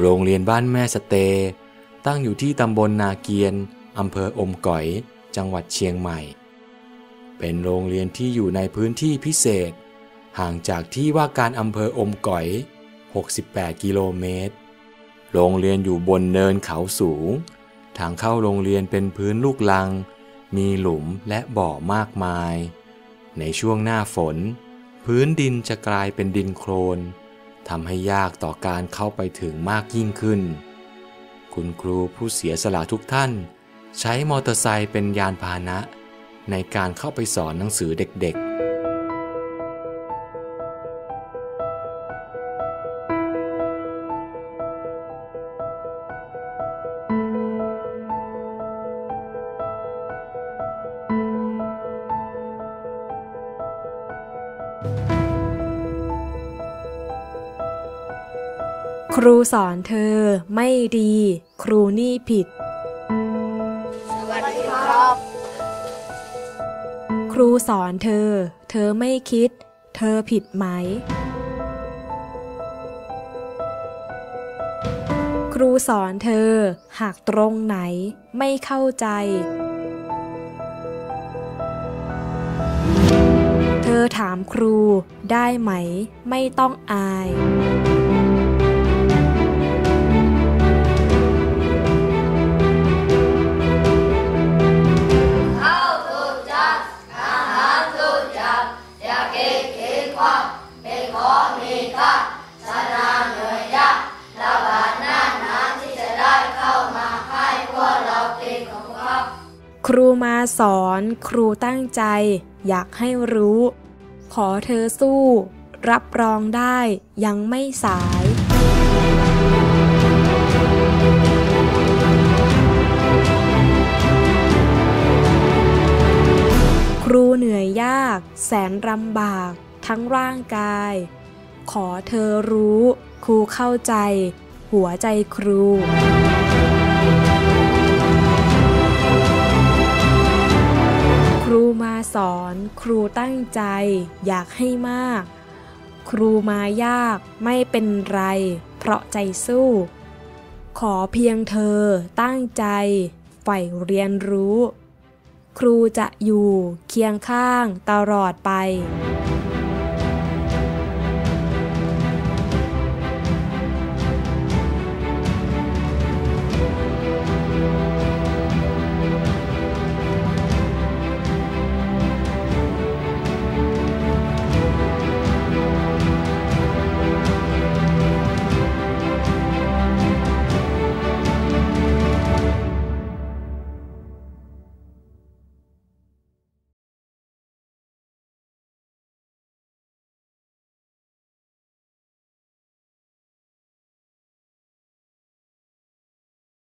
โรงเรียนบ้านแม่สเต ตั้งอยู่ที่ตำบลนาเกียนอำเภออมก๋อย จังหวัดเชียงใหม่ เป็นโรงเรียนที่อยู่ในพื้นที่พิเศษ ห่างจากที่ว่าการอำเภออมก๋อย 68 กิโลเมตร โรงเรียนอยู่บนเนินเขาสูง ทางเข้าโรงเรียนเป็นพื้นลูกลัง มีหลุมและบ่อมากมาย ในช่วงหน้าฝน พื้นดินจะกลายเป็นดินโคลน ทำให้ยากต่อการเข้าไปถึงมากยิ่งขึ้น คุณครูผู้เสียสละทุกท่าน ใช้มอเตอร์ไซค์เป็นยานพาหนะ ในการเข้าไปสอนหนังสือเด็กๆ ครูสอนเธอไม่ดี ครูนี่ผิด สวัสดีครับ ครูสอนเธอ เธอไม่คิด เธอผิดไหม ครูสอนเธอ หากตรงไหน ไม่เข้าใจ เธอถามครูได้ไหม ไม่ต้องอาย ครูมาสอน ครูตั้งใจ อยากให้รู้ ขอเธอสู้ รับรองได้ยังไม่สายครูเหนื่อยยาก แสนลำบาก ทั้งร่างกาย ขอเธอรู้ ครูเข้าใจ หัวใจครู อนครูตั้งใจ อยากให้มาก ครูมายากไม่เป็นไร เพราะใจสู้ ขอเพียงเธอตั้งใจใฝ่เรียนรู้ ครูจะอยู่เคียงข้างตลอดไป